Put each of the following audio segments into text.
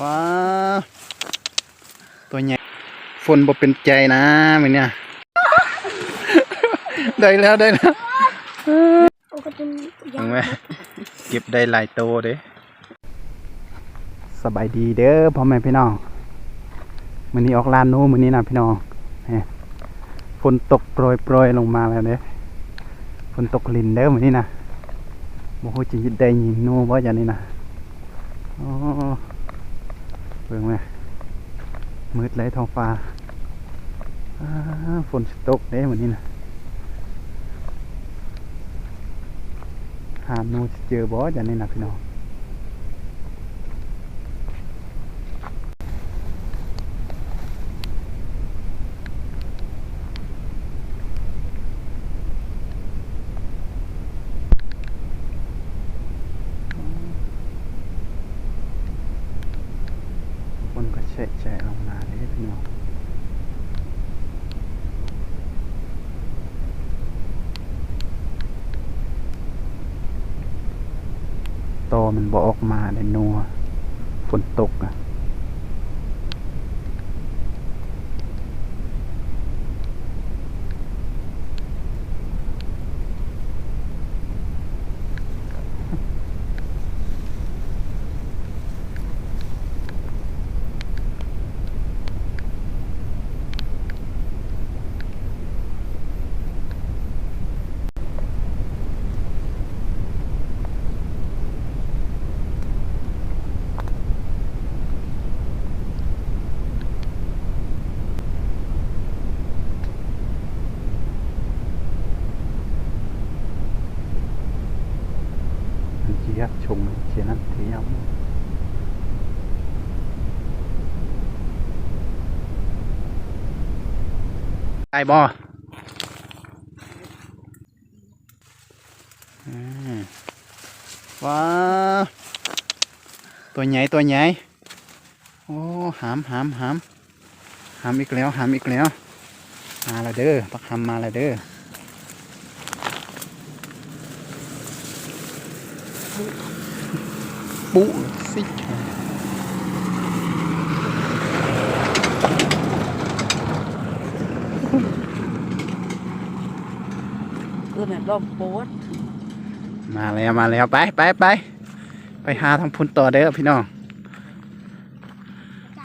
ว้าวตัวใหญ่ฝนบ่เป็นใจนะมือเนี่ย ได้แล้วได้แล้วโอ้ก็จะเห็นไหมเก็บได้หลายโตวเด้สบายดีเด้อพ่อแม่พี่น้องมื้อนี้ออกลานโน้มื้อนี้นะพี่น้องนี่ฝนตกโปรยโปรยๆลงมาแล้วเด้ฝนตกลินเด้อมื้อนี้นะบ่ฮู้จะได้ยินโน้บ่อย่างนี้นะอ๋อเบิ่งไหมมืดไรท้องฟ้าฝนตกเด้มื้อนนี้นะหาโนูจะเจอบอสอย่างนี้นะพี่น้องคนก็แฉะแฉะลงมาเลยพี่น้อง โตมันบอออกมาในนัวฝนตกอะ มันเจี๊ยบชงเชียนั้นเทียม ได้บอมว้าตัวใหญ่ตัวใหญ่โอ้หามหามหามหามอีกแล้วหามอีกแล้วมาและเด้อปักหำมมาและเด้อปุ๊สิ เออเนี่ยรอบโป๊ดมาแล้วมาแล้วไปไปไปไปหาทางพุ่นต่อเด้อพี่น้อง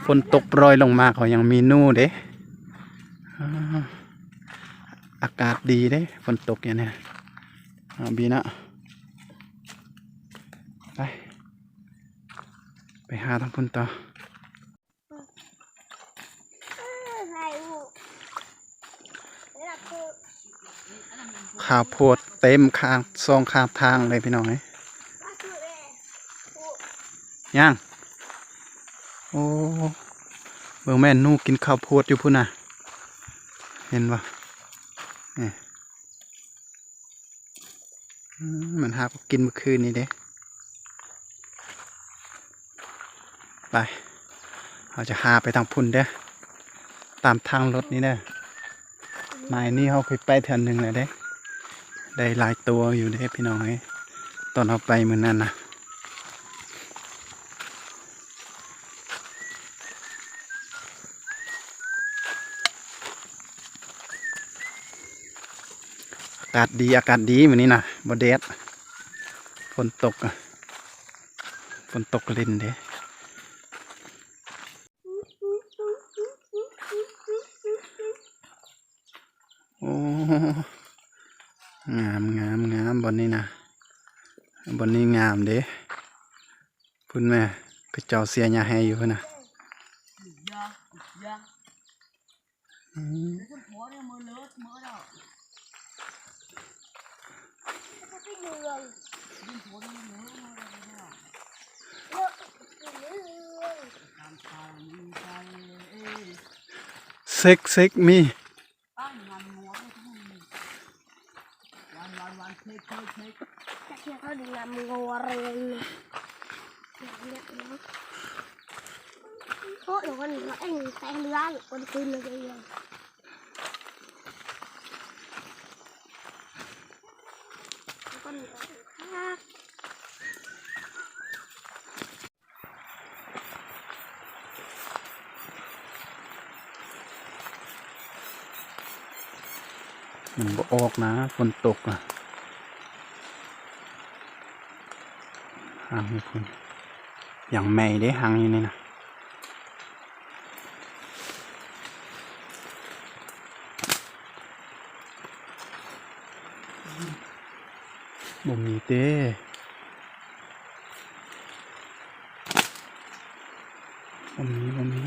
ฝนตกโปรยลงมาเขายังมีนู่เด้อากาศดีเด้ฝนตกอย่างเนี้ยบีนะไปไปหาทางพุ่นต่อ ใส่หูแล้วคือ ข้าวโพดเต็มข้างซองข้างทางเลยพี่น้องเอ้ยก็คือแม่หูย่างโอ้เบิ่งแม่นู่กินข้าวโพดอยู่พุ่นน่ะ เห็นปะนี่มันหากินเมื่อคืนนี้เด้ไปเราจะหาไปทางพุ่นเด้อตามทางรถนี้เด้อไม้นี่เขาเคยไปเทือนหนึ่งเลยเด้ ได้หลายตัวอยู่เด้พี่น้องตอนเราไปเหมือนนั้นนะอากาศดีอากาศดีวันนี้นะบดแดดฝนตกอะฝนตกล่นเด้โอ้งามงามงามบนนี้นะบนนี้งามเด้พุ่นแม่กระ เจ้าเสียหญ้าให้อยู่พุ่นนะยายาอืมคุณพ่อเนี่ยมือเลอะมือแล้วก็ไปเรือนยิงพ่อเนี่ยมือเลอะมือแล้วเลือกเรือนตามทางมีใจเอ้ยเซ็กเซ็กมี Thôi, đồ con nói anh tại em ra được con tin là gì? Rồi con khác. Mình บ่ออกนะฝนตกนะหางคุณอย่างแม่ได้หางอยู่นี่นะ บ่มีเต้บ่มีบ่มี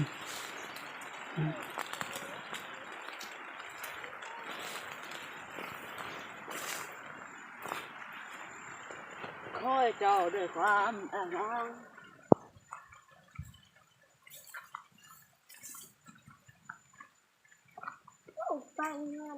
คอยเจ้าด้วยความอ่างโอ้ฟังงาน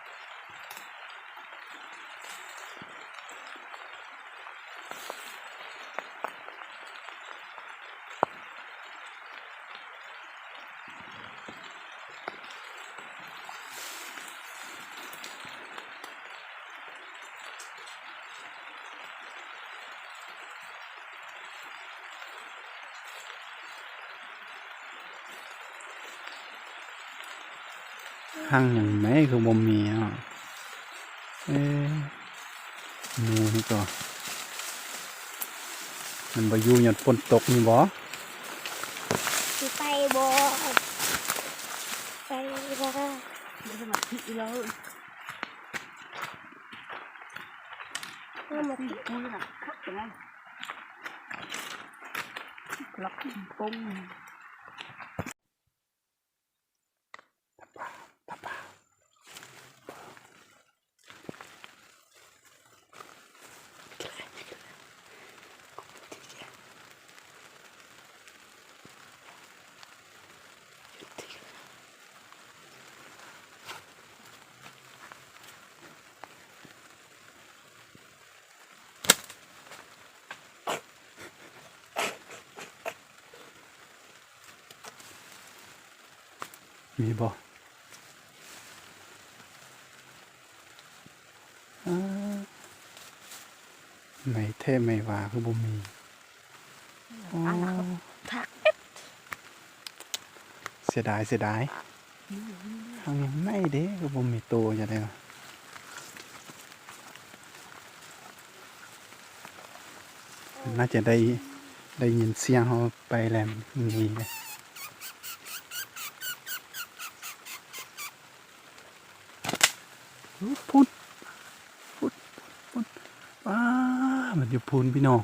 หางอย่างแม่คือบ่มีอะเอ๊ะหนูนี่ก็มันบ่อยู่หยดฝนตกนี่บ่สิไปบ่ไปบ่ไม่สมาธิเลยก็มาที่คุยน่ะคักยังไงล็อกปุ้ง มีบ่อ่าไม่เท่ไม่ว่าคือบ่มีอ๋อทักเสียดายเสียดายทางยังไม่เด้คือบ่มีตัวจะได้วะน่าจะได้ได้ยินเสียงเขาไปแหลมนี่เลย พุนพุนพุนว้ามันอยู่พุนพี่น้อง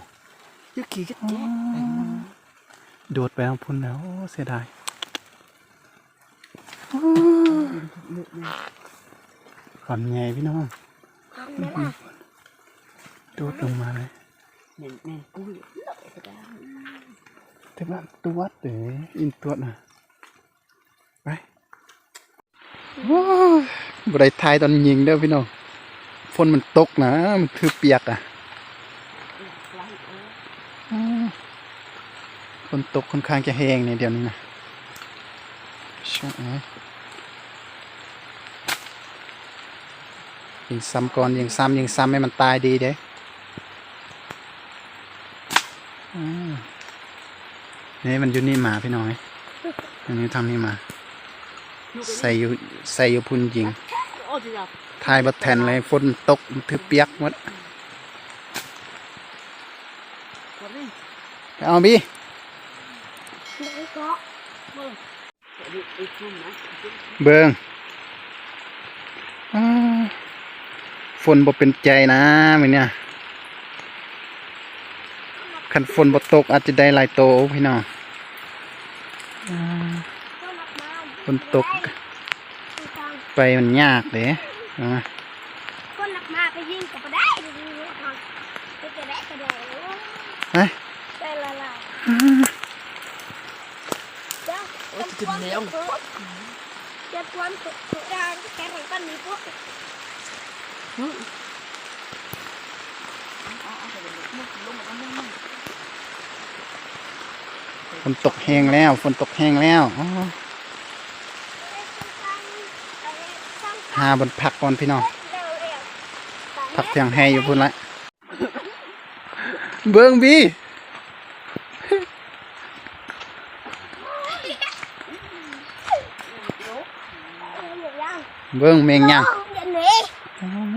ยึกขี้กันอ๋อเจ๊โดดไปทางพุนแล้วโอ้เสียดายขอนไงพี่น้องทำไหมล่ะโดดลงมาเลยแน่นแน่นปุ้ยเลยก็ได้แต่ว่าตัวดเด๋อินตัวดน่ะไปว้าว บไดทายตอนยิงเด้อพี่น้องฝนมันตกนะมันคือเปียกอะไล่เอออืมฝนตกค่อนข้างจะแห้งในเดี๋ยวนี้นะช่วงนี้ยิงซ้ำก่อนยิงซ้ำยิงซ้ำให้มันตายดีเด้นี่มันอยู่นี่มาพี่น้อยอันนี้ทำนี่มา ใส่อยู่ใส่อยู่พุ่นยิง โอ้จะจับทายบัดแทนเลยฝนตกถือเปียกหมดเอาบี้เบิงอ้าฝนบ่เป็นใจนะมื้อเนี่ยคันฝนบ่ตกอาจจะได้ลายโตพี่น้องฝนตก ไปมันยากเด้เอามาก็นับมาไปยิงก็บ่ได้ดีๆค่ะไปจะได้ก็ได้ไปได้ละละอ่าเจ้าโอ้ยกินแล้วจะทวนสุดสุดยางแค่ไหนก็มีพวกอืมเอาเอาเอาไปเลยมุกลงมาแล้วมุกมุกนตกแห้งแล้วฝนตกแห้งแล้วอ๋อ หาบนพักก่อนพี่น้องพักเพียงให้อยู่พุ่นละเบิ้งบีเบิ้งแมงยัง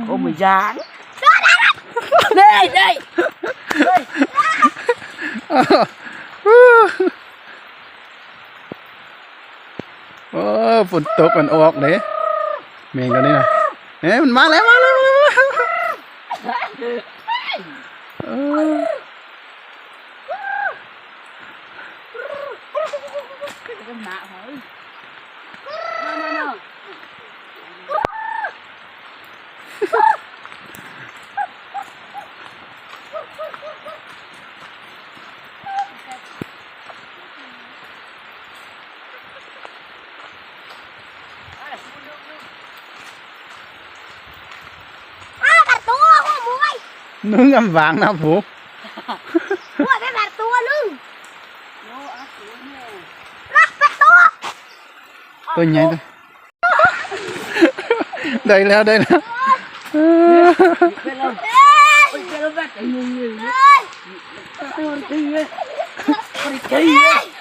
Ô mày dán Đây đây โอ้ฝนตกมันออกเลย เมงตัวนี้นะเอ๊ะมันมาแล้วมาแล้วมาแล้ว nướng ăn vàng nào phụ Ủa bé bà tua luôn. Tôi nhảy tôi Đây leo đây leo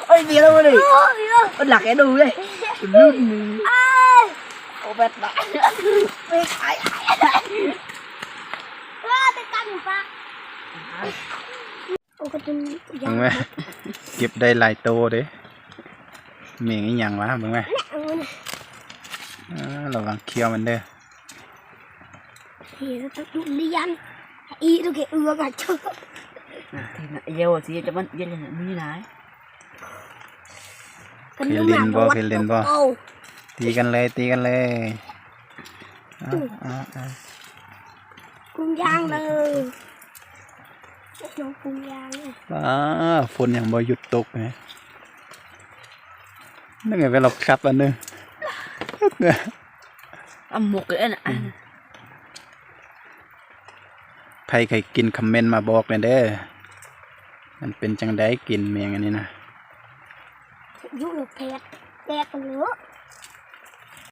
Ôi bia đâu đi Ôi lạc cái đu đây. Lùn Ô bẹt bạ Ôi ai เบิ่งไหมเก็บได้หลายโตเด้แมงอีหยังวะเบิ่งไหมเออระวังเคี้ยวมันเด้ออีตัวเกลือกันเชื่อ Thì nãy giờ thì cho bạn biết là như này เคยเล่นบ่เคยเล่นบ่ตีกันเลยตีกันเลยเอาเอาเอากุ้งย่างเลย น้องกุ้งย่างเลยอ้าฝนยังบ่หยุดตกไงนั่นไงเวลาขับอันนึง Ăn một cái này ใครใครกินคอมเมนต์มาบอกเลยเด้อ มันเป็นจังไดกินเมียงอันนี้นะยุ่งหรือเพชรแตกกันเยอะ